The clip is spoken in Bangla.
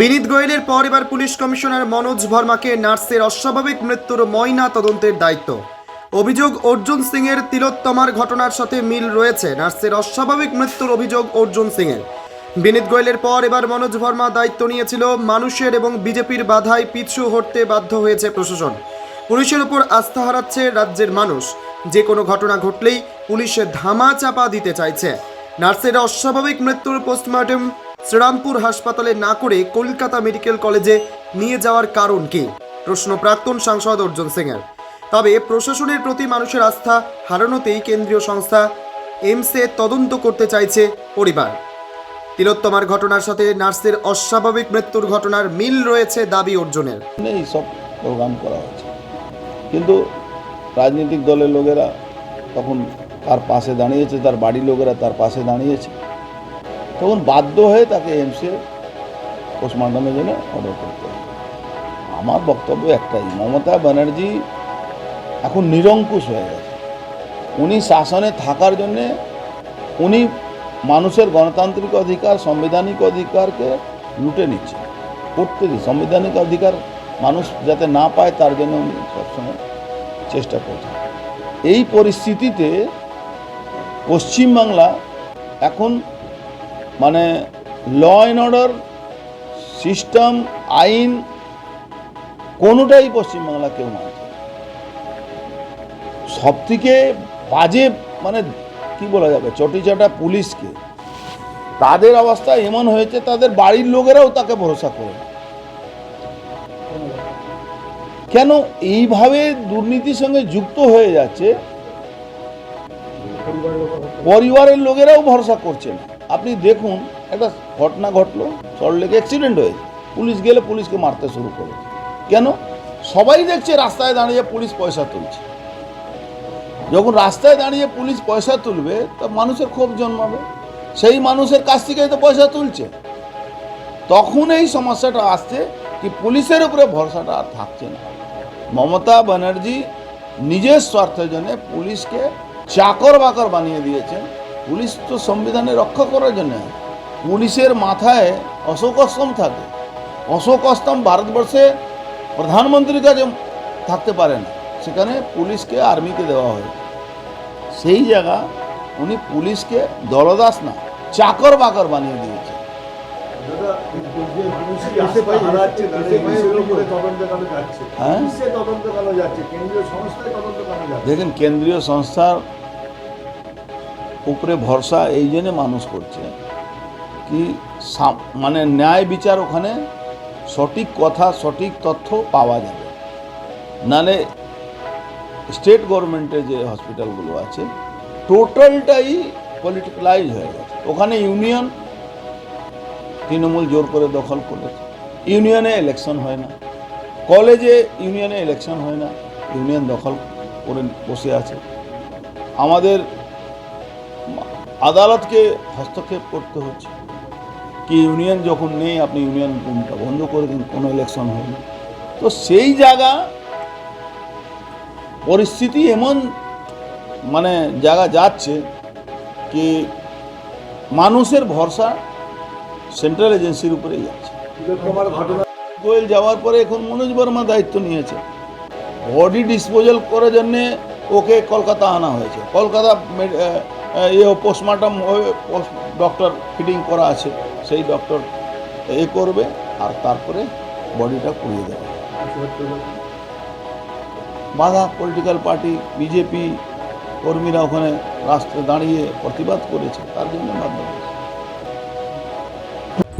বিনীত গোয়েলের পর এবার পুলিশ কমিশনার মনোজ ভার্মাকে নার্সের অস্বাভাবিক মৃত্যুর ময়না তদন্তের দায়িত্ব। অভিযোগ অর্জুন সিংয়ের তিলোত্তমার ঘটনার সাথে মিল রয়েছে। নার্সের অস্বাভাবিক মৃত্যুর অভিযোগ অর্জুন সিংয়ের। বিনীত গোয়েলের পর এবার মনোজ ভার্মা দায়িত্ব নিয়েছিল মানুষের এবং বিজেপির বাধায় পিছু হটতে বাধ্য হয়েছে প্রশাসন। পুলিশের ওপর আস্থা হারাচ্ছে রাজ্যের মানুষ। যে কোনো ঘটনা ঘটলেই পুলিশে ধামা চাপা দিতে চাইছে। নার্সের অস্বাভাবিক মৃত্যুর পোস্টমর্টম শ্রীরামপুর হাসপাতালে না করে কলকাতা মেডিকেল কলেজে নিয়ে যাওয়ার কারণ কি? প্রশ্ন প্রাক্তন সাংসদ অর্জুন সিংয়ের। তবে প্রশাসনের প্রতি মানুষের আস্থা হারানোতেই কেন্দ্রীয় সংস্থা এমসে তদন্ত করতে চাইছে পরিবার। তিলোত্তমার ঘটনার সাথে নার্সের অস্বাভাবিক মৃত্যুর ঘটনার মিল রয়েছে দাবি অর্জুনের। এই সব প্রোগ্রাম করা হচ্ছে। কিন্তু রাজনৈতিক দলের লোকেরা তখন তার পাশে দাঁড়িয়েছে, তার বাড়ির লোকেরা তার পাশে দাঁড়িয়েছে। তখন বাধ্য হয়ে তাকে এমসে পোস্টমর্টমের জন্য অর্ডার করতে আমার বক্তব্য একটাই, মমতা ব্যানার্জি এখন নিরঙ্কুশ হয়ে গেছে। উনি শাসনে থাকার জন্যে উনি মানুষের গণতান্ত্রিক অধিকার, সাংবিধানিক অধিকারকে লুটে নিচ্ছে, করতে সাংবিধানিক অধিকার মানুষ যাতে না পায়, তার জন্য উনি সবসময় চেষ্টা করছেন এই পরিস্থিতিতে পশ্চিমবাংলা এখন মানে ল অ্যান্ড অর্ডার সিস্টেম আইন, কোনোটাই পশ্চিমবাংলা কেউ মানছে সব থেকে বাজে মানে কি বলা যাবে, চটিচাটা পুলিশকে। তাদের অবস্থা এমন হয়েছে, তাদের বাড়ির লোকেরাও তাকে ভরসা করে। কেন এইভাবে দুর্নীতির সঙ্গে যুক্ত হয়ে যাচ্ছে, পরিবারের লোকেরাও ভরসা করছে না। আপনি দেখুন, একটা ঘটনা ঘটলো সল্টলেকে অ্যাক্সিডেন্ট হয়েছে। পুলিশ গেলে পুলিশকে মারতে শুরু করে কেন? সবাই দেখছে রাস্তায় দাঁড়িয়ে পুলিশ পয়সা তুলছে। যখন রাস্তায় দাঁড়িয়ে পুলিশ পয়সা তুলবে, তা মানুষের ক্ষোভ জন্মাবে। সেই মানুষের কাছ থেকেই তো পয়সা তুলছে। তখন এই সমস্যাটা আসছে কি পুলিশের উপরে ভরসাটা আর থাকছে না। মমতা ব্যানার্জি নিজের স্বার্থের জন্য পুলিশকে চাকর বাকর বানিয়ে দিয়েছেন। পুলিশ তো সংবিধানে রক্ষা করার জন্য। পুলিশের মাথায় অশোক অস্তম থাকে। অশোক অস্তম ভারতবর্ষে প্রধানমন্ত্রীর কাছে থাকতে পারে না সেখানে পুলিশকে আর্মিকে দেওয়া হয়। সেই জায়গা উনি পুলিশকে দলদাস না চাকর বাকর বানিয়ে দিয়েছে? হ্যাঁ? দেখেন কেন্দ্রীয় সংস্থার উপরে ভরসা এই জন্য মানুষ করছে। কি মানে ন্যায় বিচার ওখানে সঠিক কথা, সঠিক তথ্য পাওয়া যাবে। নালে স্টেট গভর্নমেন্টের যে হসপিটালগুলো আছে, টোটালটাই পলিটিক্যালাইজ হয়ে গেছে। ওখানে ইউনিয়ন তৃণমূল জোর করে দখল করেছে। ইউনিয়নে ইলেকশন হয় না। কলেজে ইউনিয়নে ইলেকশন হয় না। ইউনিয়ন দখল করে বসে আছে। আমাদের আদালতকে হস্তক্ষেপ করতে হচ্ছে। কি ইউনিয়ন যখন নেই, আপনি ইউনিয়ন রুমটা বন্ধ করে দিন, কোনো ইলেকশন হয়নি তো সেই জায়গা, পরিস্থিতি এমন মানে জায়গা যাচ্ছে কি মানুষের ভরসা সেন্ট্রাল এজেন্সির উপরেই যাচ্ছে। গোয়েল যাওয়ার পরে এখন মনোজ বর্মা দায়িত্ব নিয়েছে। বডি ডিসপোজাল করার জন্যে ওকে কলকাতা আনা হয়েছে। কলকাতা ইয়ে পোস্টমর্টম ডক্টর ফিটিং করা আছে, সেই ডক্টর এ করবে, আর তারপরে বডিটা পুড়িয়ে দেবে। বাধা পলিটিক্যাল পার্টি বিজেপি কর্মীরা ওখানে রাস্তায় দাঁড়িয়ে প্রতিবাদ করেছে, তার জন্য হয়েছে